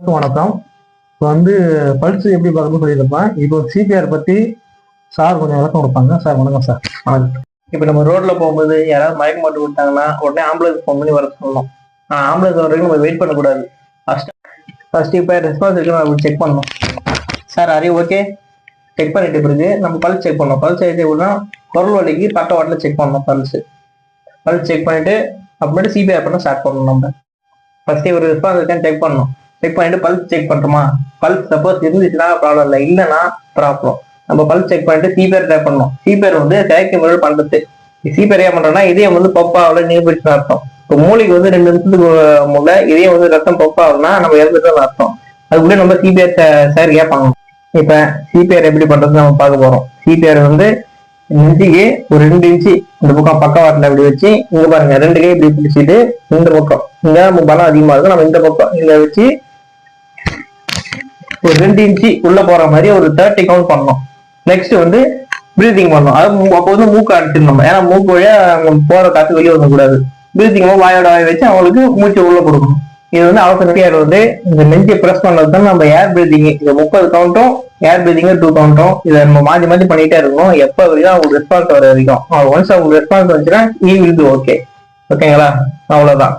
வணக்கம். இப்போ வந்து பல்ஸ் எப்படி பார்க்கணும்னு சொல்லியிருப்பேன் இப்போ சிபிஆர் பற்றி சார் கொஞ்சம் விளக்கம் கொடுப்பாங்க. சார் வணக்கம் சார் வணக்கம். இப்போ நம்ம ரோட்ல போகும்போது யாராவது மயக்கம் மாட்டு விட்டாங்கன்னா உடனே ஆம்புலன்ஸ் ஃபோன் பண்ணி வர சொல்லணும். ஆம்புலன்ஸ் வர வரைக்கும் நம்ம வெயிட் பண்ணக்கூடாது. ஃபர்ஸ்ட் ஃபர்ஸ்ட் இப்போ ரெஸ்பான்ஸ் இருக்கு நம்ம செக் பண்ணணும். சார் அரே ஓகே செக் பண்ணிட்டு பிறகு நம்ம பல்ஸ் செக் பண்ணணும். பல்ஸ் எடுத்து எப்படின்னா குரல் வலிக்கு பட்ட வாட்டில் செக் பண்ணணும் பல்ஸ். பல்ஸ் செக் பண்ணிட்டு அப்புறமேட்டு சிபிஆர் பண்ண ஸ்டார்ட் பண்ணணும் நம்ம. ஃபர்ஸ்ட் ஒரு ரெஸ்பான்ஸ் இருக்கான்னு செக் பண்ணணும். செக் பண்ணிட்டு பல்ஸ் செக் பண்ணுறோமா பல்ஸ் சப்போஸ் இருந்துச்சுன்னா ப்ராப்ளம் இல்லை. இல்லைன்னா ப்ராப்ளம் நம்ம பல்ஸ் செக் பண்ணிட்டு சிபிஆர் ட்ரை பண்ணணும். சிபிஆர் வந்து செயற்கை முறையில் பண்ணுறது சிபிஆர் ஏன் பண்ணுறோம்னா இதயம் வந்து பப்பாவில் நீர்பிடிச்சு அர்த்தம். இப்போ மூளைக்கு வந்து ரெண்டு நிமிஷத்துக்கு முள்ள இதயம் வந்து ரத்தம் பப்பாகும்னா நம்ம இறந்துட்டு அர்த்தம். அதுக்குள்ளே நம்ம சிபிஆர் சார் கேட்பாங்க இப்போ சிபிஆர் எப்படி பண்ணுறது நம்ம பார்க்க போகிறோம் சிபிஆர் வந்து நெஞ்சுக்கு ஒரு ரெண்டு இன்ச்சு இந்த பக்கம் பக்கவாட்டில் இப்படி வச்சு இங்க பாருங்க ரெண்டு கை இப்படி பிடிச்சிட்டு இந்த பக்கம். இங்க நம்ம பலம் அதிகமா இருக்கும் நம்ம இந்த பக்கம் இங்க வச்சு ஒரு ரெண்டு இன்ச்சு உள்ள போற மாதிரி ஒரு தேர்ட்டி கவுண்ட் பண்ணணும். நெக்ஸ்ட் வந்து பிரீதிங் பண்ணணும். அது அப்போ வந்து மூக்கு அடிச்சிடணும் ஏன்னா மூக்கு வழியா அவங்க போற காத்து வெளியே வரக்கூடாது பிரீதிங் வாயோட வாய் வச்சு அவங்களுக்கு மூச்சு உள்ள கொடுக்கணும். இது வந்து அவசர வந்து இந்த நெஞ்சை ப்ரெஸ் பண்ணது தான் நம்ம ஏர் பிரீதிங் இந்த முப்பது கவுண்ட்டும் ஏர் பிரீதிங் டூ கவுண்ட்டும் இதை நம்ம மாற்றி மாற்றி பண்ணிட்டே இருக்கணும். எப்போ வரைக்கும் அவங்களுக்கு ரெஸ்பான்ஸ் வர வரைக்கும். ஒன்ஸ் அவங்களுக்கு ரெஸ்பான்ஸ் வந்துச்சுன்னா ஈ வில் ஓகே ஓகேங்களா அவ்வளவுதான்.